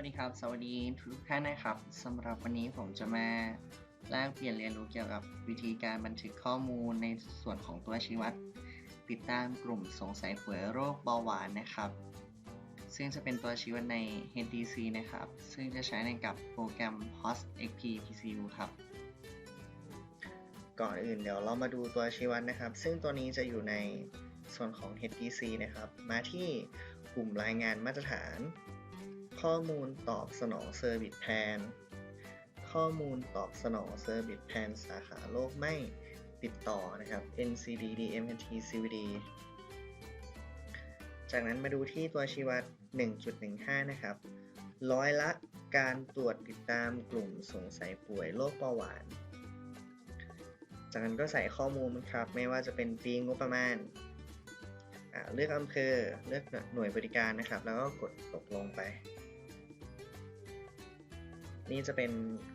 วัสดีครับ สวัสดีทุกท่านนะครับสำหรับวันนี้ผมจะมาแลกเปลี่ยนเรียนรู้เกี่ยวกับวิธีการบันทึกข้อมูลในส่วนของตัวชี้วัด ติดตามกลุ่มสงสัยป่วยโรคเบาหวานนะครับ ซึ่งจะเป็นตัวชี้วัดใน HDC นะครับ ซึ่งจะใช้ในกับโปรแกรม HOST XP PCU ครับ ก่อนอื่นเดี๋ยวเรามาดูตัวชี้วัดนะครับ ซึ่งตัวนี้จะอยู่ในส่วนของ HDC นะครับ มาที่กลุ่มรายงานมาตรฐาน ข้อมูลตอบสนองเซอร์วิสแพนข้อมูลตอบสนองเซอร์วิสแพนสาขาโรคไม่ติดต่อนะครับ NCD DMT CVD จากนั้นมาดูที่ตัวชี้วัด 1.15 นะครับ ร้อยละการตรวจติดตามกลุ่มสงสัยป่วยโรคเบาหวาน จากนั้นก็ใส่ข้อมูลครับ ไม่ว่าจะเป็นปีงบประมาณ เลือกอำเภอ เลือกหน่วยบริการนะครับ แล้วก็กดตกลงไป นี่จะเป็น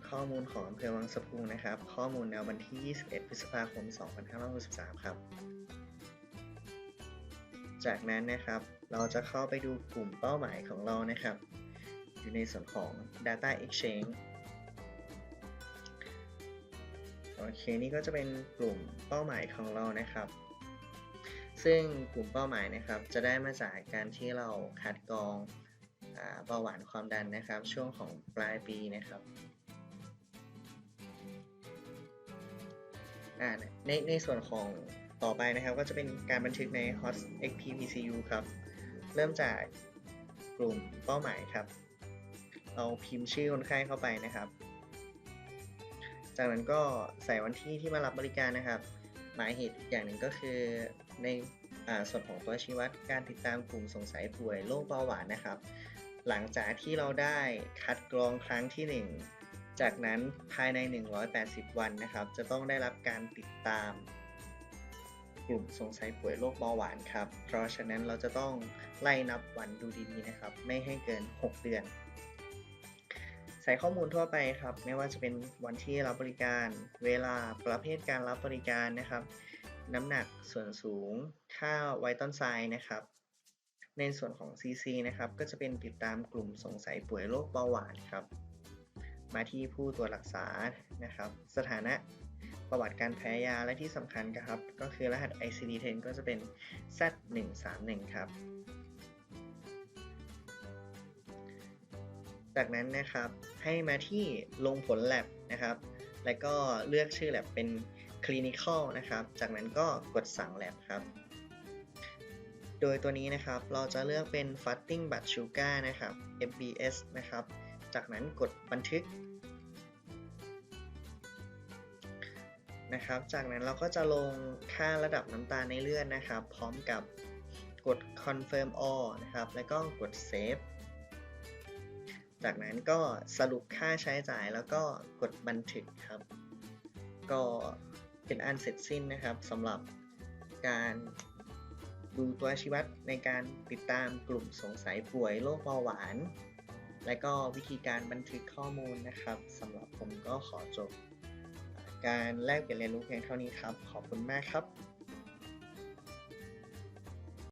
ข้อมูลของอำเภอวังสะพุงนะครับ ข้อมูลในวันที่ 21 พฤษภาคม 2563 ครับ จากนั้นนะครับ เราจะเข้าไปดูกลุ่มเป้าหมายของเรานะครับ อยู่ในส่วนของ Data Exchange โอเค นี่ก็จะเป็นกลุ่มเป้าหมายของเรานะครับ ซึ่งกลุ่มเป้าหมายนะครับ จะได้มาจากการที่เราคัดกรอง เบาหวานความดันนะครับ ช่วงของปลายปีนะครับในในส่วนของต่อไปนะครับ ก็จะเป็นการบันทึกใน HOT XP PCU ครับ เริ่มจากกลุ่มเป้าหมายครับเราพิมพ์ชื่อคนไข้เข้าไปนะครับ จากนั้นก็ใส่วันที่ที่มารับบริการนะครับ หมายเหตุอย่างหนึ่งก็คือในอส่วนของตัวชี้วัดการติดตามกลุ่มสงสัยป่วยโรคเบาหวานนะครับ หลังจากที่เราได้คัดกรองครั้งที่ 1 จากนั้นภายใน 180 วันนะครับ จะต้องได้รับการติดตาม กลุ่มสงสัยป่วยโรคเบาหวานครับ เพราะฉะนั้นเราจะต้องไล่นับวันดูดีๆนะครับ ไม่ให้เกิน 6 เดือน ใส่ข้อมูลทั่วไปครับ ไม่ว่าจะเป็นวันที่รับบริการ เวลาประเภทการรับบริการนะครับ น้ำหนักส่วนสูง ค่าไวตันไซน์นะครับ ในส่วนของ CC นะครับ ก็จะเป็นติดตามกลุ่มสงสัยป่วยโรคเบาหวานครับ มาที่ผู้ตรวจรักษานะครับ สถานะประวัติการแพ้ยาและที่สำคัญครับ ก็คือรหัส ICD-10 ก็จะเป็น Z131 ครับ จากนั้นนะครับให้มาที่ลงผล lab นะครับ แล้วก็เลือกชื่อ lab เป็น clinical นะครับ จากนั้นก็กดสั่ง lab ครับ โดยตัวนี้นะครับเราจะเลือกเป็น fasting blood sugar นะครับ FBS นะครับ จากนั้นกดบันทึกนะครับ จากนั้นเราก็จะลงค่าระดับน้ำตาลในเลือดนะครับ พร้อมกับกด confirm all นะครับ แล้วก็กด save จากนั้นก็สรุปค่าใช้จ่ายแล้วก็กดบันทึกครับ ก็เป็นอันเสร็จสิ้นนะครับสำหรับการ ดูตัวชี้วัดในการติดตามกลุ่มสงสัยป่วยโรคเบาหวาน และก็วิธีการบันทึกข้อมูลนะครับสำหรับผมก็ขอจบ การแลกเปลี่ยนเรียนรู้เพียงเท่านี้ครับ ขอบคุณมากครับ